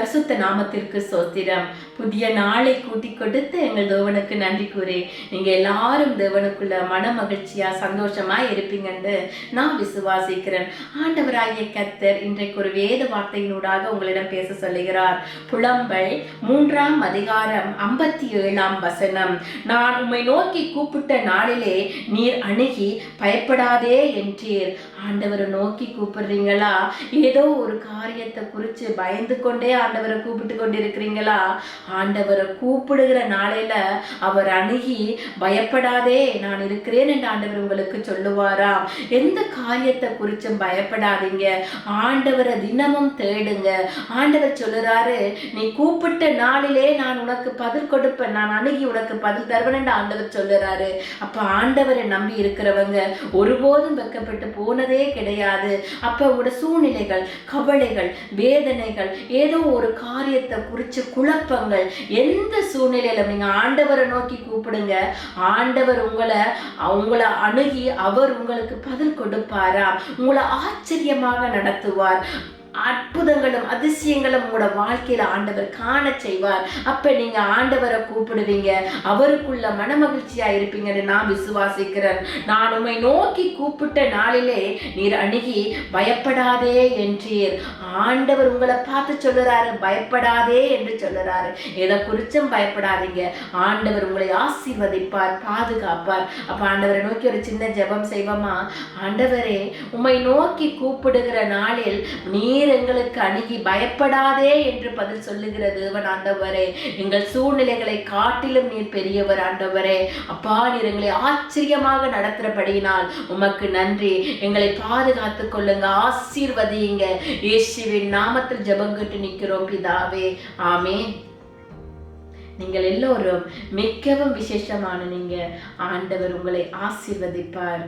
பரிசுத்த நாமத்திற்கு சோத்திரம் புதிய நாளை கூட்டி கொடுத்து எங்கள் தேவனுக்கு நன்றி கூறி நீங்க எல்லாரும் தேவனுக்குள்ள மன மகிழ்ச்சியாக சந்தோஷமா இருப்பீங்கன்னு நான் விசுவாசிக்கிறேன். ஆண்டவராகிய கர்த்தர் இன்றைக்கு ஒரு வேத வார்த்தையினூடாக உங்களிடம் பேச சொல்லுகிறார். புலம்பல் மூன்றாம் அதிகாரம் ஐம்பத்தி ஏழாம் வசனம். நான் உம்மை நோக்கி கூப்பிட்ட நாளிலே நீர் அணுகி பயப்படாதே என்றீர். ஆண்டவரை நோக்கி கூப்பிடுறீங்களா? ஏதோ ஒரு காரியத்தை குறித்து பயந்து கொண்டே ஆண்டவரை கூப்பிட்டு கொண்டிருக்கிறீங்களா? ஆண்டவரை கூப்பிடுகிற நாளையில அவர் அணுகி பயப்படாதே நான் இருக்கிறேன் என்று ஆண்டவர் உங்களுக்கு சொல்லுவாராம். எந்த காரியத்தை குறிச்சும் பயப்படாதீங்க. ஆண்டவரை தினமும் தேடுங்க. ஆண்டவர் சொல்லுறாரு நீ கூப்பிட்ட நாளிலே நான் உனக்கு பதில் கொடுப்பேன். நான் அணுகி உனக்கு பதில் தருவேன் என்று ஆண்டவர் சொல்லுறாரு. அப்ப ஆண்டவரை நம்பி இருக்கிறவங்க ஒருபோதும் வெக்கப்பட்டு போனதே கிடையாது. அப்ப உங்களோட சூழ்நிலைகள் கவலைகள் வேதனைகள் ஏதோ ஒரு காரியத்தை குறித்து குழப்பங்கள் எந்த சூழ்நிலையில நீங்க ஆண்டவரை நோக்கி கூப்பிடுங்க ஆண்டவர் உங்களை உங்களை அணுகி அவர் உங்களுக்கு பதில் கொடுப்பாரா? உங்களை ஆச்சரியமாக நடத்துவார். அற்புதங்களும் அதிசயங்களும் உங்களோட வாழ்க்கையில ஆண்டவர் காண செய்வார். அப்ப நீங்க ஆண்டவரை கூப்பிடுவீங்க. அவருக்குள்ள மனமகிழ்ச்சியா இருப்பீங்கன்னு நான் விசுவாசிக்கிறேன். நான் உம்மை நோக்கி கூப்பிட்ட நாளிலே நீர் அணுகி பயப்படாதே என்றீர். ஆண்டவர் உங்களை பார்த்து சொல்லுறாரு பயப்படாதே என்று சொல்லுறாரு. எதை குறிச்சும் பயப்படாதீங்க. ஆண்டவர் உங்களை ஆசீர்வதிப்பார் பாதுகாப்பார். அப்ப ஆண்டவரை நோக்கி ஒரு சின்ன ஜெபம் செய்வோமா? ஆண்டவரே உம்மை நோக்கி கூப்பிடுகிற நாளில் நீர் எங்களுக்கு அணுகி பயப்படாதே என்று பதில் சொல்லுகிற தேவன் ஆண்டவரே. எங்கள் சூழ்நிலைகளை காட்டிலும் நீர் பெரியவர் ஆண்டவரே. அப்பா நீர் எங்களை ஆச்சரியமாக நடத்துகிறபடியினால் உமக்கு நன்றி. எங்களை பாதுகாத்துக் கொள்ளுங்க ஆசீர்வதியுங்க. இயேசுவின் நாமத்தில் ஜபங்கிட்டு நிற்கிறோம் பிதாவே. ஆமே நீங்கள் எல்லோரும் மிகவும் விசேஷமான நீங்க. ஆண்டவர் உங்களை ஆசீர்வதிப்பார்.